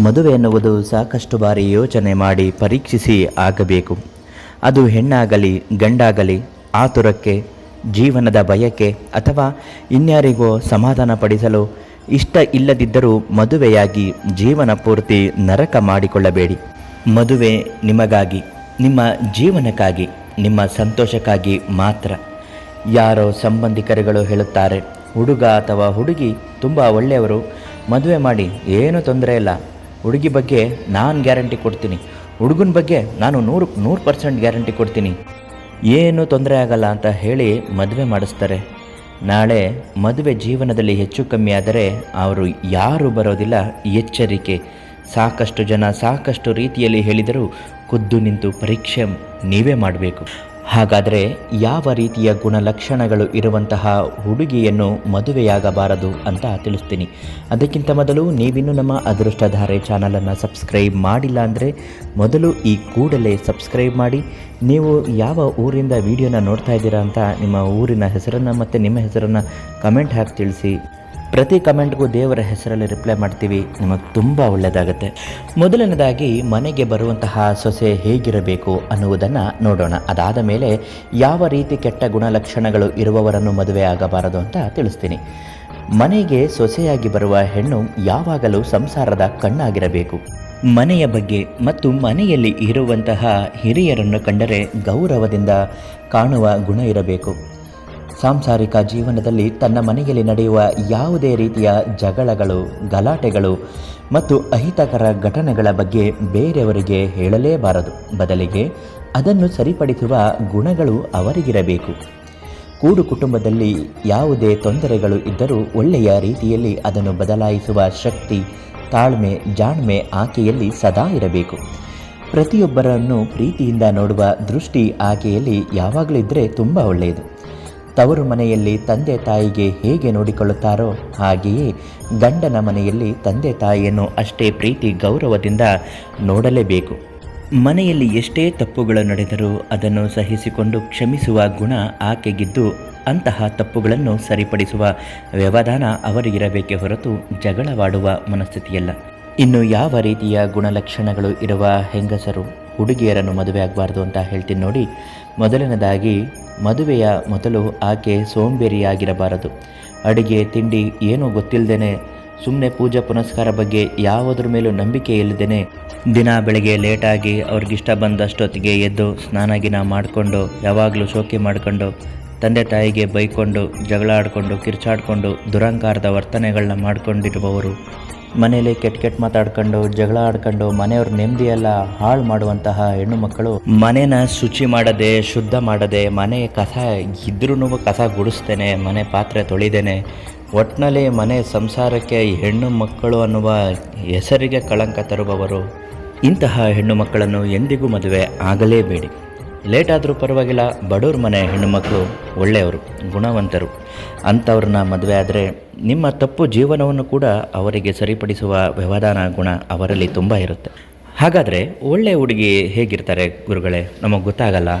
ಮದುವೆ ಎನ್ನುವುದು ಸಾಕಷ್ಟು ಬಾರಿ ಯೋಚನೆ ಮಾಡಿ ಪರೀಕ್ಷಿಸಿ ಆಗಬೇಕು. ಅದು ಹೆಣ್ಣಾಗಲಿ, ಗಂಡಾಗಲಿ, ಆತುರಕ್ಕೆ, ಜೀವನದ ಬಯಕೆ ಅಥವಾ ಇನ್ಯಾರಿಗೋ ಸಮಾಧಾನ ಪಡಿಸಲು ಇಷ್ಟ ಇಲ್ಲದಿದ್ದರೂ ಮದುವೆಯಾಗಿ ಜೀವನ ಪೂರ್ತಿ ನರಕ ಮಾಡಿಕೊಳ್ಳಬೇಡಿ. ಮದುವೆ ನಿಮಗಾಗಿ, ನಿಮ್ಮ ಜೀವನಕ್ಕಾಗಿ, ನಿಮ್ಮ ಸಂತೋಷಕ್ಕಾಗಿ ಮಾತ್ರ. ಯಾರೋ ಸಂಬಂಧಿಕರುಗಳು ಹೇಳುತ್ತಾರೆ, ಹುಡುಗ ಅಥವಾ ಹುಡುಗಿ ತುಂಬ ಒಳ್ಳೆಯವರು, ಮದುವೆ ಮಾಡಿ ಏನೂ ತೊಂದರೆ ಇಲ್ಲ. ಹುಡುಗಿ ಬಗ್ಗೆ ನಾನು ಗ್ಯಾರಂಟಿ ಕೊಡ್ತೀನಿ. ಹುಡುಗನ ಬಗ್ಗೆ ನಾನು ನೂರು ನೂರು ಪರ್ಸೆಂಟ್ ಗ್ಯಾರಂಟಿ ಕೊಡ್ತೀನಿ. ಏನೂ ತೊಂದರೆ ಆಗಲ್ಲ ಅಂತ ಹೇಳಿ ಮದುವೆ ಮಾಡಿಸ್ತಾರೆ. ನಾಳೆ ಮದುವೆ ಜೀವನದಲ್ಲಿ ಹೆಚ್ಚು ಕಮ್ಮಿ ಆದರೆ ಅವರು ಯಾರು ಬರೋದಿಲ್ಲ, ಎಚ್ಚರಿಕೆ. ಸಾಕಷ್ಟು ಜನ ಸಾಕಷ್ಟು ರೀತಿಯಲ್ಲಿ ಹೇಳಿದರೂ ಖುದ್ದು ನಿಂತು ಪರೀಕ್ಷೆ ನೀವೇ ಮಾಡಬೇಕು. ಹಾಗಾದರೆ ಯಾವ ರೀತಿಯ ಗುಣಲಕ್ಷಣಗಳು ಇರುವಂತಹ ಹುಡುಗಿಯನ್ನು ಮದುವೆಯಾಗಬಾರದು ಅಂತ ತಿಳಿಸ್ತೀನಿ. ಅದಕ್ಕಿಂತ ಮೊದಲು ನೀವಿನ್ನೂ ನಮ್ಮ ಅದೃಷ್ಟಧಾರೆ ಚಾನಲನ್ನು ಸಬ್ಸ್ಕ್ರೈಬ್ ಮಾಡಿಲ್ಲ ಅಂದರೆ ಮೊದಲು ಈ ಕೂಡಲೇ ಸಬ್ಸ್ಕ್ರೈಬ್ ಮಾಡಿ. ನೀವು ಯಾವ ಊರಿಂದ ವಿಡಿಯೋನ ನೋಡ್ತಾ ಇದ್ದೀರಾ ಅಂತ ನಿಮ್ಮ ಊರಿನ ಹೆಸರನ್ನು ಮತ್ತು ನಿಮ್ಮ ಹೆಸರನ್ನು ಕಮೆಂಟ್ ಹಾಕಿ ತಿಳಿಸಿ. ಪ್ರತಿ ಕಮೆಂಟ್ಗೂ ದೇವರ ಹೆಸರಲ್ಲಿ ರಿಪ್ಲೈ ಮಾಡ್ತೀವಿ. ನಿಮಗೆ ತುಂಬ ಒಳ್ಳೆಯದಾಗುತ್ತೆ. ಮೊದಲನೇದಾಗಿ, ಮನೆಗೆ ಬರುವಂತಹ ಸೊಸೆ ಹೇಗಿರಬೇಕು ಅನ್ನುವುದನ್ನು ನೋಡೋಣ. ಅದಾದ ಮೇಲೆ, ಯಾವ ರೀತಿ ಕೆಟ್ಟ ಗುಣಲಕ್ಷಣಗಳು ಇರುವವರನ್ನು ಮದುವೆ ಆಗಬಾರದು ಅಂತ ತಿಳಿಸ್ತೀನಿ. ಮನೆಗೆ ಸೊಸೆಯಾಗಿ ಬರುವ ಹೆಣ್ಣು ಯಾವಾಗಲೂ ಸಂಸಾರದ ಕಣ್ಣಾಗಿರಬೇಕು. ಮನೆಯ ಬಗ್ಗೆ ಮತ್ತು ಮನೆಯಲ್ಲಿ ಇರುವಂತಹ ಹಿರಿಯರನ್ನು ಕಂಡರೆ ಗೌರವದಿಂದ ಕಾಣುವ ಗುಣ ಇರಬೇಕು. ಸಾಂಸಾರಿಕ ಜೀವನದಲ್ಲಿ ತನ್ನ ಮನೆಯಲ್ಲಿ ನಡೆಯುವ ಯಾವುದೇ ರೀತಿಯ ಜಗಳಗಳು, ಗಲಾಟೆಗಳು ಮತ್ತು ಅಹಿತಕರ ಘಟನೆಗಳ ಬಗ್ಗೆ ಬೇರೆಯವರಿಗೆ ಹೇಳಲೇಬಾರದು. ಬದಲಿಗೆ ಅದನ್ನು ಸರಿಪಡಿಸುವ ಗುಣಗಳು ಅವರಿಗಿರಬೇಕು. ಕೂಡು ಕುಟುಂಬದಲ್ಲಿ ಯಾವುದೇ ತೊಂದರೆಗಳು ಇದ್ದರೂ ಒಳ್ಳೆಯ ರೀತಿಯಲ್ಲಿ ಅದನ್ನು ಬದಲಾಯಿಸುವ ಶಕ್ತಿ, ತಾಳ್ಮೆ, ಜಾಣ್ಮೆ ಆಕೆಯಲ್ಲಿ ಸದಾ ಇರಬೇಕು. ಪ್ರತಿಯೊಬ್ಬರನ್ನು ಪ್ರೀತಿಯಿಂದ ನೋಡುವ ದೃಷ್ಟಿ ಆಕೆಯಲ್ಲಿ ಯಾವಾಗಲೂ ಇದ್ದರೆ ತುಂಬ ಒಳ್ಳೆಯದು. ತವರು ಮನೆಯಲ್ಲಿ ತಂದೆ ತಾಯಿಗೆ ಹೇಗೆ ನೋಡಿಕೊಳ್ಳುತ್ತಾರೋ ಹಾಗೆಯೇ ಗಂಡನ ಮನೆಯಲ್ಲಿ ತಂದೆ ತಾಯಿಯನ್ನು ಅಷ್ಟೇ ಪ್ರೀತಿ ಗೌರವದಿಂದ ನೋಡಲೇಬೇಕು. ಮನೆಯಲ್ಲಿ ಎಷ್ಟೇ ತಪ್ಪುಗಳು ನಡೆದರೂ ಅದನ್ನು ಸಹಿಸಿಕೊಂಡು ಕ್ಷಮಿಸುವ ಗುಣ ಆಕೆಗಿದ್ದು ಅಂತಹ ತಪ್ಪುಗಳನ್ನು ಸರಿಪಡಿಸುವ ವ್ಯವಧಾನ ಅವರಿಗಿರಬೇಕೇ ಹೊರತು ಜಗಳವಾಡುವ ಮನಸ್ಥಿತಿಯಲ್ಲ. ಇನ್ನು ಯಾವ ರೀತಿಯ ಗುಣಲಕ್ಷಣಗಳು ಇರುವ ಹೆಂಗಸರು ಹುಡುಗಿಯರನ್ನು ಮದುವೆ ಆಗಬಾರ್ದು ಅಂತ ಹೇಳ್ತೀನಿ ನೋಡಿ. ಮೊದಲನೇದಾಗಿ ಮದುವೆಯ ಮೊದಲು ಆಕೆ ಸೋಂಬೇರಿಯಾಗಿರಬಾರದು. ಅಡುಗೆ, ತಿಂಡಿ ಏನೂ ಗೊತ್ತಿಲ್ಲದೇನೆ ಸುಮ್ಮನೆ ಪೂಜಾ ಪುನಸ್ಕಾರ ಬಗ್ಗೆ ಯಾವುದ್ರ ಮೇಲೂ ನಂಬಿಕೆ ಇಲ್ಲದೇನೆ ದಿನ ಬೆಳಗ್ಗೆ ಲೇಟಾಗಿ ಅವ್ರಿಗಿಷ್ಟ ಬಂದಷ್ಟೊತ್ತಿಗೆ ಎದ್ದು ಸ್ನಾನ ಗಿನ ಮಾಡಿಕೊಂಡು, ಯಾವಾಗಲೂ ಶೋಕಿ ಮಾಡಿಕೊಂಡು, ತಂದೆ ತಾಯಿಗೆ ಬೈಕೊಂಡು ಜಗಳ ಆಡಿಕೊಂಡು ಕಿರ್ಚಾಡಿಕೊಂಡು, ದುರಂಕಾರದ ವರ್ತನೆಗಳನ್ನ ಮಾಡ್ಕೊಂಡಿರುವವರು. ಮನೇಲಿ ಕೆಟ್ಟ ಕೆಟ್ಟ ಮಾತಾಡ್ಕೊಂಡು, ಜಗಳ ಆಡ್ಕೊಂಡು, ಮನೆಯವ್ರ ನೆಮ್ಮದಿಯೆಲ್ಲ ಹಾಳು ಮಾಡುವಂತಹ ಹೆಣ್ಣು ಮಕ್ಕಳು ಮನೇನ ಶುಚಿ ಮಾಡದೆ, ಶುದ್ಧ ಮಾಡದೆ, ಮನೆ ಕಸ ಇದ್ರೂ ಕಸ ಗುಡಿಸ್ತೇನೆ, ಮನೆ ಪಾತ್ರೆ ತೊಳಿದೇನೆ. ಒಟ್ಟಿನಲ್ಲಿ ಮನೆ ಸಂಸಾರಕ್ಕೆ ಹೆಣ್ಣು ಮಕ್ಕಳು ಅನ್ನುವ ಹೆಸರಿಗೆ ಕಳಂಕ ತರುವವರು. ಇಂತಹ ಹೆಣ್ಣು ಮಕ್ಕಳನ್ನು ಎಂದಿಗೂ ಮದುವೆ ಆಗಲೇಬೇಡಿ. ಲೇಟ್ ಆದರೂ ಪರವಾಗಿಲ್ಲ, ಬಡವ್ರ ಮನೆ ಹೆಣ್ಣುಮಕ್ಕಳು ಒಳ್ಳೆಯವರು, ಗುಣವಂತರು. ಅಂಥವ್ರನ್ನ ಮದುವೆ ಆದರೆ ನಿಮ್ಮ ತಪ್ಪು ಜೀವನವನ್ನು ಕೂಡ ಅವರಿಗೆ ಸರಿಪಡಿಸುವ ವ್ಯವಧಾನ ಗುಣ ಅವರಲ್ಲಿ ತುಂಬ ಇರುತ್ತೆ. ಹಾಗಾದರೆ ಒಳ್ಳೆಯ ಹುಡುಗಿ ಹೇಗಿರ್ತಾರೆ ಗುರುಗಳೇ? ನಮಗೆ ಗೊತ್ತಾಗಲ್ಲ.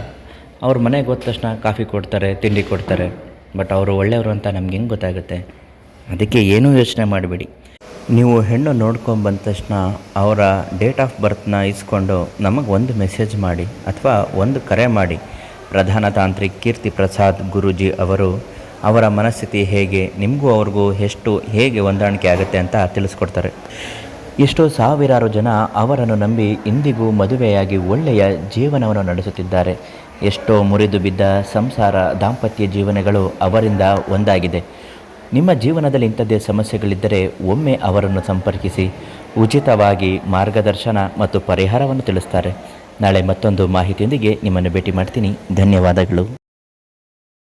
ಅವ್ರ ಮನೆಗೆ ಹೋದ ತಕ್ಷಣ ಕಾಫಿ ಕೊಡ್ತಾರೆ, ತಿಂಡಿ ಕೊಡ್ತಾರೆ, ಬಟ್ ಅವರು ಒಳ್ಳೆಯವರು ಅಂತ ನಮ್ಗೆ ಹೆಂಗೆ ಗೊತ್ತಾಗುತ್ತೆ? ಅದಕ್ಕೆ ಏನೂ ಯೋಚನೆ ಮಾಡಬೇಡಿ. ನೀವು ಹೆಣ್ಣು ನೋಡ್ಕೊಂಡು ಬಂದ ತಕ್ಷಣ ಅವರ ಡೇಟ್ ಆಫ್ ಬರ್ತ್ನ ಇಸ್ಕೊಂಡು ನಮಗೆ ಒಂದು ಮೆಸೇಜ್ ಮಾಡಿ, ಅಥವಾ ಒಂದು ಕರೆ ಮಾಡಿ. ಪ್ರಧಾನ ತಾಂತ್ರಿಕ್ ಕೀರ್ತಿ ಪ್ರಸಾದ್ ಗುರೂಜಿ ಅವರು ಅವರ ಮನಸ್ಥಿತಿ ಹೇಗೆ, ನಿಮಗೂ ಅವ್ರಿಗೂ ಎಷ್ಟು, ಹೇಗೆ ಹೊಂದಾಣಿಕೆ ಆಗುತ್ತೆ ಅಂತ ತಿಳಿಸ್ಕೊಡ್ತಾರೆ. ಎಷ್ಟೋ ಸಾವಿರಾರು ಜನ ಅವರನ್ನು ನಂಬಿ ಇಂದಿಗೂ ಮದುವೆಯಾಗಿ ಒಳ್ಳೆಯ ಜೀವನವನ್ನು ನಡೆಸುತ್ತಿದ್ದಾರೆ. ಎಷ್ಟೋ ಮುರಿದು ಬಿದ್ದ ಸಂಸಾರ ದಾಂಪತ್ಯ ಜೀವನಗಳು ಅವರಿಂದ ಒಂದಾಗಿದೆ. ನಿಮ್ಮ ಜೀವನದಲ್ಲಿ ಇಂಥದ್ದೇ ಸಮಸ್ಯೆಗಳಿದ್ದರೆ ಒಮ್ಮೆ ಅವರನ್ನು ಸಂಪರ್ಕಿಸಿ, ಉಚಿತವಾಗಿ ಮಾರ್ಗದರ್ಶನ ಮತ್ತು ಪರಿಹಾರವನ್ನು ತಿಳಿಸ್ತಾರೆ. ನಾಳೆ ಮತ್ತೊಂದು ಮಾಹಿತಿಯೊಂದಿಗೆ ನಿಮ್ಮನ್ನು ಭೇಟಿ ಮಾಡ್ತೀನಿ. ಧನ್ಯವಾದಗಳು.